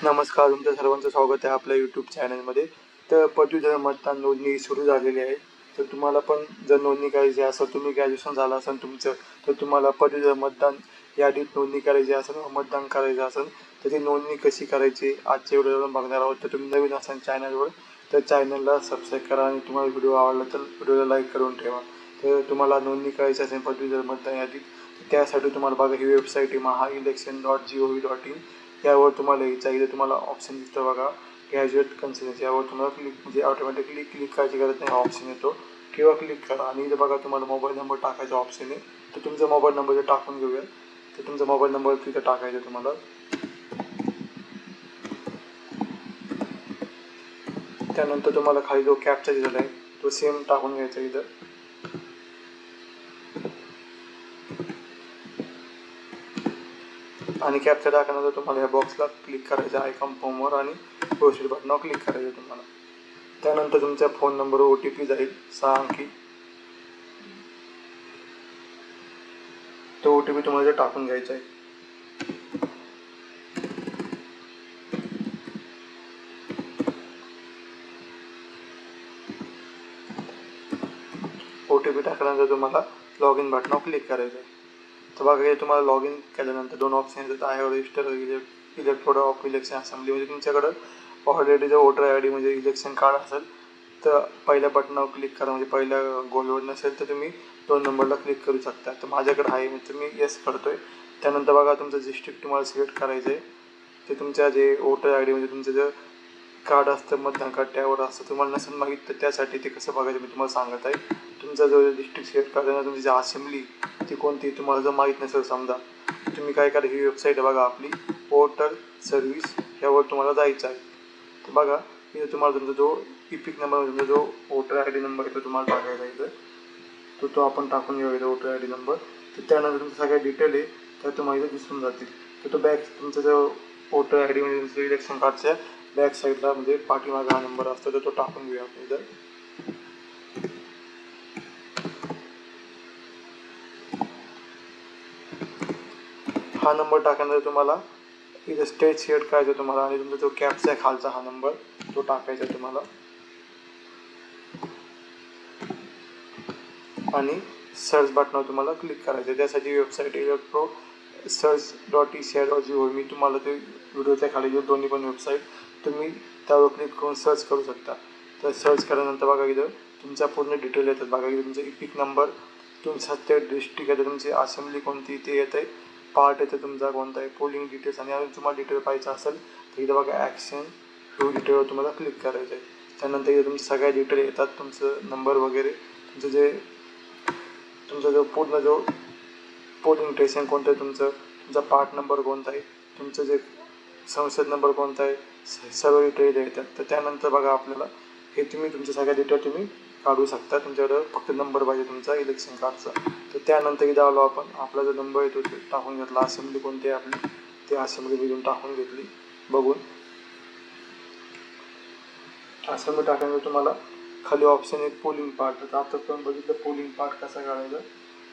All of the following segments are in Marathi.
नमस्कार तुमच्या सर्वांचं स्वागत आहे आपल्या यूट्यूब चॅनलमध्ये तर पदवीधर मतदान नोंदणी सुरू झालेली आहे. तर तुम्हाला पण जर नोंदणी करायची असेल तुम्ही ग्रॅज्युएशन झालं असेल तुमचं तर तुम्हाला पदवीधर मतदान यादीत नोंदणी करायची असेल व मतदान करायचं असेल तर ती नोंदणी कशी करायची आजच्या व्हिडिओ बघणार आहोत. तर तुम्ही नवीन असाल चॅनलवर तर चॅनलला सबस्क्राईब करा आणि तुम्हाला व्हिडिओ आवडला तर व्हिडिओला लाईक करून ठेवा. तर तुम्हाला नोंदणी करायची असेल पदवीधर मतदान यादीत तर त्यासाठी तुम्हाला बघा ही वेबसाईट आहे Maha election dot G O V dot in यावर तुम्हाला यायचं इथे तुम्हाला ऑप्शन दिसतो बघा. ग्रॅज्युएट कन्सल्टन्सी यावर तुम्हाला क्लिक म्हणजे ऑटोमॅटिकली क्लिक करायची गरज नाही ऑप्शन येतो. किंवा क्लिक करा. आणि इथे बघा तुम्हाला मोबाईल नंबर टाकायचा ऑप्शन आहे. तर तुमचा मोबाईल नंबर जर टाकून घेऊया. तर तुमचा मोबाईल नंबर तिथं टाकायचा तुम्हाला. त्यानंतर तुम्हाला खाली जो कॅपचा दिलेला आहे तो सेम टाकून घ्यायचा इथं. आणि कॅप्चर टाकल्यानंतर तुम्हाला या बॉक्सला क्लिक करायचं आहे फॉर्मवर आणि प्रोसीड बटनावर क्लिक करायचं तुम्हाला. त्यानंतर तुमच्या phone number O T P जाईल सहा अंकी. तो ओ टी पी तुम्हाला टाकून घ्यायचा आहे. ओ टी पी टाकल्यानंतर तुम्हाला लॉग इन बटनावर क्लिक करायचं आहे. तर बघा हे तुम्हाला लॉग इन केल्यानंतर दोन ऑप्शन येतात. आहे register electoral of election assembly म्हणजे तुमच्याकडं ऑलरेडी जर वोटर आय डी म्हणजे इलेक्शन कार्ड असेल तर पहिल्या बटनावर क्लिक करा. म्हणजे पहिल्या गोलवर नसेल तर तुम्ही दोन नंबरला क्लिक करू शकता. तर माझ्याकडे आहे म्हणजे मी येस करतोय. त्यानंतर बघा तुमचं डिस्ट्रिक्ट तुम्हाला सिलेक्ट करायचं आहे ते तुमच्या जे वोटर आय डी म्हणजे तुमचं जर कार्ड असतं मतदान कार्ड त्यावर असतं. तुम्हाला नसेल माहीत तर त्यासाठी ते कसं बघायचं मी तुम्हाला सांगत आहे. तुमचा जो डिस्ट्रिक्ट सिलेक्ट करताना तुमची जी असेंब्ली ती कोणती तुम्हाला जर माहीत नसेल समजा तुम्ही काय करा ही वेबसाईट बघा आपली. पोर्टल सर्व्हिस ह्यावर तुम्हाला जायचं आहे. तर बघा इथं तुम्हाला तुमचा जो इपिक नंबर तुमचा जो वोटर आय डी नंबर आहे तो तुम्हाला टाकायचा इथं. तो तो आपण टाकून घेऊया वोटर आय डी नंबर तर त्यानंतर तुमचं सगळ्या डिटेल आहे त्या तुम्हाला इथं दिसून जातील. तर तो बॅक तुमचा जो वोटर आय डी म्हणजे तुमचं इलेक्शन कार्डच्या बॅक साईडला म्हणजे पाठीमागा हा नंबर असतो तर तो टाकून घेऊया आपण इथं. हा नंबर टाकल्यानंतर तुम्हाला इथं स्टेट सिलेक्ट करायचा तुम्हाला आणि तुमचा जो कॅपचा आहे खालचा हा नंबर तो टाकायचा आहे तुम्हाला. आणि सर्च बटनावर तुम्हाला क्लिक करायचं आहे. त्यासाठी website electoral search dot E C I dot G O मी तुम्हाला ते व्हिडिओच्या खाली जे दोन्ही पण वेबसाईट तुम्ही त्यावर क्लिक करून सर्च करू शकता. तर सर्च केल्यानंतर बघा इथं तुमच्या पूर्ण डिटेल येतात. बघा की तुमचा इपिक नंबर तुमचा ते डिस्ट्रिक्ट येतं तुमची असेंब्ली कोणती ते येतं आहे पार्ट येतं तुमचा कोणता आहे पोलिंग डिटेल्स आणि अजून तुम्हाला डिटेल पाहिजे असेल तर इथं बघा ॲक्शन टू डिटेलवर तुम्हाला क्लिक करायचं आहे. त्यानंतर इथं तुमच्या सगळ्या डिटेल येतात तुमचं नंबर वगैरे तुमचं जे तुमचा जो पूर्ण जो पोलिंग स्टेशन कोणतं आहे तुमचं तुमचा पार्ट नंबर कोणता आहे तुमचं जे संसद नंबर कोणता आहे स- सर्व डिटेल येतात. तर त्यानंतर बघा आपल्याला. हे तुम्ही तुमच्या सगळ्या डिटेल तुम्ही काढू शकता. तुमच्याकडं फक्त नंबर पाहिजे तुमचा इलेक्शन कार्डचा तर त्यानंतर इथं आलो आपण. आपला जो नंबर येतो तो टाकून घेतला. असेंब्ली कोणती आहे आपली? ते असेंब्ली घेऊन टाकून घेतली. बघून. असेंब्ली टाकल्यानंतर तुम्हाला खाली ऑप्शन आहे पोलिंग पार्ट तर आता पण बघितलं पोलिंग पार्ट कसा काढायचा?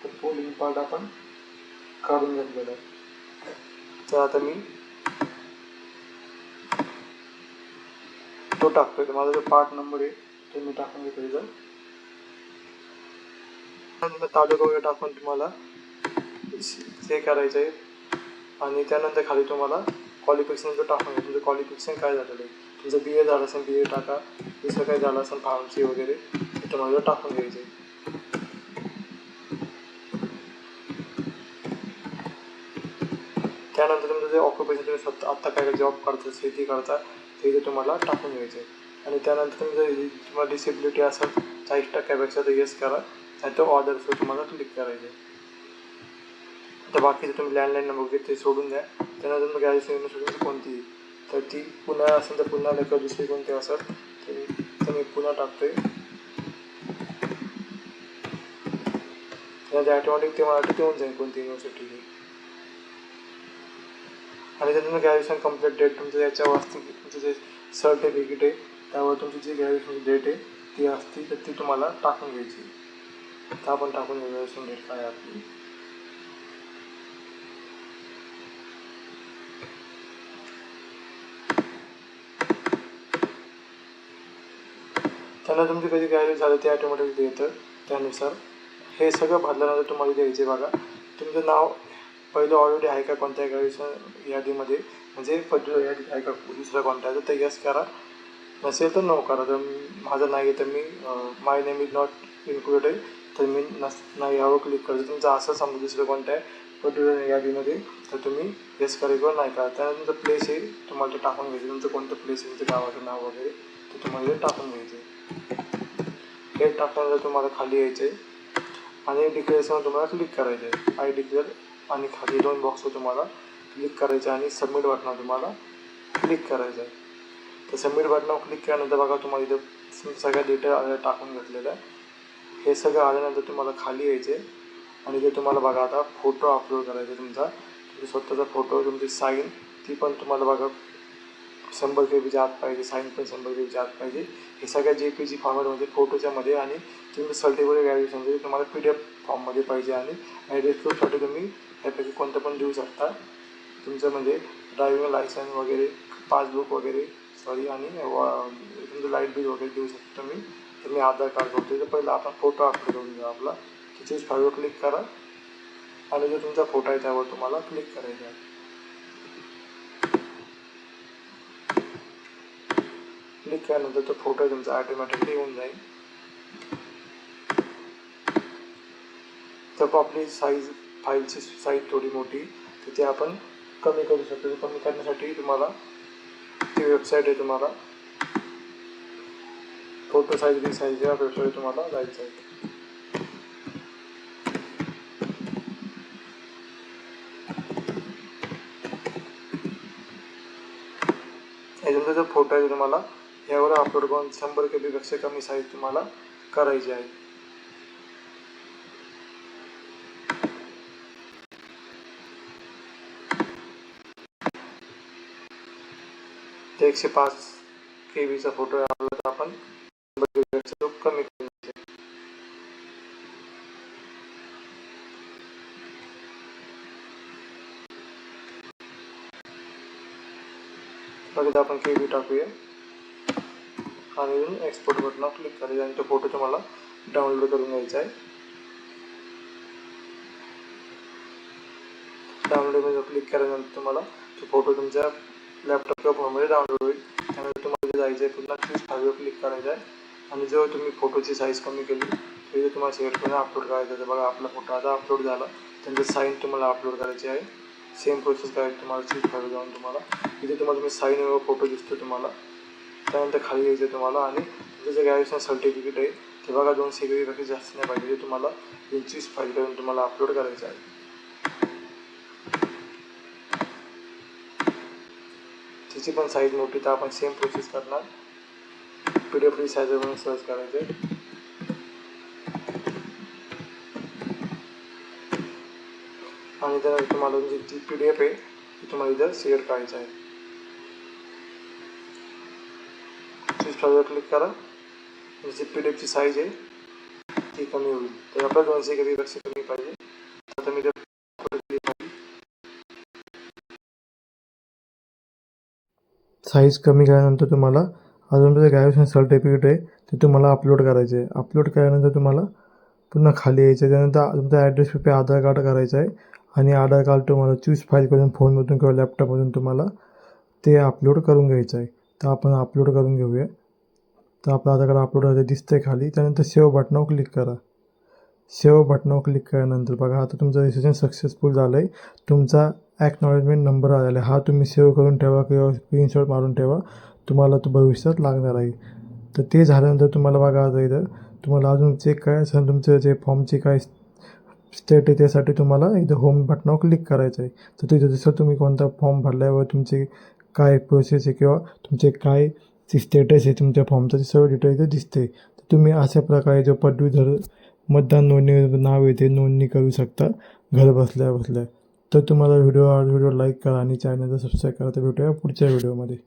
तर पोलिंग पार्ट आपण काढून घेतलेला आहे. तर आता मी तो टाकतोय माझा जो पार्ट नंबर आहे तो मी टाकून घेतो इथं. तालुका वगैरे टाकून तुम्हाला हे करायचं आहे. आणि त्यानंतर खाली तुम्हाला क्वालिफिकेशन टाकून घ्या तुमचं क्वालिफिकेशन काय झालेलं आहे. तुमचं बी ए झालं असेल बी ए टाका. दुसरं काय झालं असेल फार्मसी वगैरे ते तुम्हाला टाकून घ्यायचं आहे. त्यानंतर तुमचं जे ऑक्युपेशन तुम्ही स्वतः आत्ता काय जॉब करता शेती करता ते इथे तुम्हाला टाकून घ्यायचं आहे आणि त्यानंतर जर तुम्हाला डिसेबिलिटी असेल चाळीस टक्क्यापेक्षा तर येस करा. नाही तर ऑर्डरवर तुम्हाला क्लिक करायचं. आहे तर बाकीचं तुम्ही लँडलाईन नंबर वगैरे ते सोडून द्या. त्यानंतर मग गॅस युनिव्हर्सिटी कोणती तर ती पुन्हा असेल तर पुन्हा लेकर दुसरी कोणती असेल तर मी पुन्हा टाकतोय. त्यानंतर ॲटोमॅटिक ते मला वाटतं येऊन जाईल कोणती युनिव्हर्सिटी आणि जर तुम्ही ग्रॅज्युएशन कंप्लीट डेट तुमचं याच्यावर असते की तुमचं जे सर्टिफिकेट आहे त्यावर तुमची जी ग्रॅज्युएशन डेट आहे ती असते तर ती तुम्हाला टाकून घ्यायची. तर आपण टाकून घेऊ ग्रॅज्युएशन डेट काय आपली. त्यांना तुमची कधी ग्रॅज्युएट झालं ते ऑटोमॅटिक देतं. त्यानुसार हे सगळं भरल्यानंतर तुम्हाला द्यायचे बघा. तुमचं नाव पहिलं ऑलरेडी आहे का कोणत्या गाडीच्या यादीमध्ये? म्हणजे पद यादीत आहे का दुसऱ्या कोणत्या? तर यस करा. नसेल तर नो करा. तर माझं नाही आहे तर मी my name is not included तर मी नस नाही यावर क्लिक करतो तुमचं असं समजा दुसरं कोणत्या आहे पर्टिक्युलर यादीमध्ये तर तुम्ही येस करा किंवा नाही करा. त्यानंतर प्लेस आहे तुम्हाला ते टाकून घ्यायचं. तुमचं कोणतं प्लेस आहे? तुमचं गावाचं नाव वगैरे ते तुम्हाला ते टाकून घ्यायचं. हे टाकल्यानंतर तुम्हाला खाली यायचं आहे आणि डिक्लेअरवर तुम्हाला क्लिक करायचं आहे आय डिक्लेअर आणि खाली दोन बॉक्सवर तुम्हाला क्लिक करायचे आणि सबमिट बटनावर तुम्हाला क्लिक करायचं आहे तर सबमिट बटनावर क्लिक केल्यानंतर बघा तुम्हाला इथं सगळ्या डिटेल टाकून घेतलेलं आहे हे सगळं आल्यानंतर तुम्हाला खाली यायचे आणि ते तुम्हाला बघा आता फोटो अपलोड करायचा तुमचा. तुमचा स्वतःचा फोटो तुमची साईन ती पण तुम्हाला बघा शंभर के बीच्या आत पाहिजे साईन पण शंभर के बीच्या आत पाहिजे. हे सगळ्या जे पी जी फॉर्मॅटमध्ये फोटोच्यामध्ये आणि तुमचं सर्टिफिकेट व्हॅल्युएशन तुम्हाला पी डी एफ फॉर्ममध्ये पाहिजे आणि ॲड्रेस प्रूफसाठी तुम्ही त्यापैकी कोणतं पण देऊ शकता. तुमचं म्हणजे ड्रायव्हिंग लायसन्स वगैरे पासबुक वगैरे सॉरी आणि तुमचं लाइट बिल वगैरे देऊ शकता तुम्ही. तर मी आधार कार्ड बघतो तर पहिला आपण फोटो अपलोड करून घेऊ आपला. चूज फाईलवर क्लिक करा. आणि जो तुमचा फोटो आहे त्यावर तुम्हाला क्लिक करायचा आहे. क्लिक केल्यानंतर तो फोटो तुमचा ऑटोमॅटिकली येऊन जाईल. तर आपली साईज फाईलची साईज थोडी मोठी तर ते आपण कमी करू शकतो. कमी करण्यासाठी तुम्हाला ती वेबसाईट आहे तुम्हाला. फोटो साईज बी साईज या वेबसाईट तुम्हाला जायचं आहे. याच्यानंतर जो फोटो आहे तुम्हाला यावर अपलोड करून शंभर के बीपेक्षा कमी साईज तुम्हाला करायची आहे ते एकशे पाच के बीचा फोटो आहे आपला तर आपण शंभर के बीपेक्षा तो कमी आपण के बी टाकूया. आणि एक्सपोर्ट बटनावर क्लिक करायचं आणि तो फोटो तुम्हाला डाउनलोड करून घ्यायचा आहे. डाउनलोडमध्ये क्लिक केल्यानंतर तुम्हाला तो फोटो तुमच्या लॅपटॉप किंवा फोनमध्ये डाउनलोड होईल. त्यानंतर तुम्हाला जे जायचं आहे पुन्हा चूज फाईलवर क्लिक करायचं आहे. आणि जेव्हा तुम्ही फोटोची साईज कमी केली तर तुम्हाला शेअर करून अपलोड करायचं आहे. तर बघा आपला फोटो आता अपलोड झाला. त्यांचं साईन तुम्हाला अपलोड करायची आहे. सेम प्रोसेस करायची तुम्हाला चूज फाईलवर जाऊन तुम्हाला. इथे तुम्हाला तुम्ही साईन व फोटो दिसतो तुम्हाला. त्यानंतर खाली यायचं तुम्हाला आणि तुमचं जे ग्रॅज्युएशन सर्टिफिकेट आहे ते बघा दोन पेक्षा जास्त नाही पाहिजे ते तुम्हाला पंचवीस फाईल करून तुम्हाला अपलोड करायचं आहे. त्याची पण साईज मोठी तर आपण सेम प्रोसेस करणार. पी डी एफ साईज म्हणून सर्च करायचं आहे आणि त्यानंतर तुम्हाला जी ती पी डी एफ आहे ती तुम्हाला इथं शेअर करायचं आहे. चूज फाईलवर क्लिक करा. जी पी डी एफची साईज आहे ती कमी होईल. तर आपल्याला दोनशे के पेक्षा कमी पाहिजे. आता मी साईज कमी केल्यानंतर तुम्हाला अजून तुझं ग्रॅज्युएशन सर्टिफिकेट आहे ते तुम्हाला अपलोड करायचे आहे अपलोड केल्यानंतर तुम्हाला पुन्हा खाली यायचं आहे त्यानंतर तुमचा ॲड्रेस पे आधार कार्ड करायचं आहे आणि आधार कार्ड तुम्हाला चूज फाईल करून फोनमधून किंवा लॅपटॉपमधून तुम्हाला ते अपलोड करून घ्यायचं आहे तर आपण अपलोड करून घेऊया. तर आपलं आधार कार्ड अपलोड करायचं दिसतंय खाली. त्यानंतर सेव्ह बटनावर क्लिक करा. सेव्ह बटनावर क्लिक केल्यानंतर बघा आता तुमचं रजिस्ट्रेशन सक्सेसफुल झालं आहे तुमचा ॲक्नॉलेजमेंट नंबर आलेला आहे. हा तुम्ही सेव्ह करून ठेवा किंवा स्क्रीनशॉट मारून ठेवा. तुम्हाला तो भविष्यात लागणार आहे. तर ते झाल्यानंतर तुम्हाला बघा आता इथं तुम्हाला अजून चेक काय असेल तुमचं जे फॉर्मची काय स्टेट आहे त्यासाठी तुम्हाला इथं होम बटनावर क्लिक करायचं आहे तर तिथं जसं तुम्ही कोणता फॉर्म भरल्यावर तुमचे काय प्रोसेस आहे किंवा तुमचे काय स्टेटस आहे तुमच्या फॉर्मचं ते सर्व डिटेल इथे दिसते तर तुम्ही अशा प्रकारे जो पदवीधर मतदान नोंदणी नाव येते नोंदणी करू शकता घर बसल्या बसल्या. तर तुम्हाला व्हिडिओ व्हिडिओ लाईक करा आणि चॅनलला सबस्क्राईब करा. तर भेटूया पुढच्या व्हिडिओमध्ये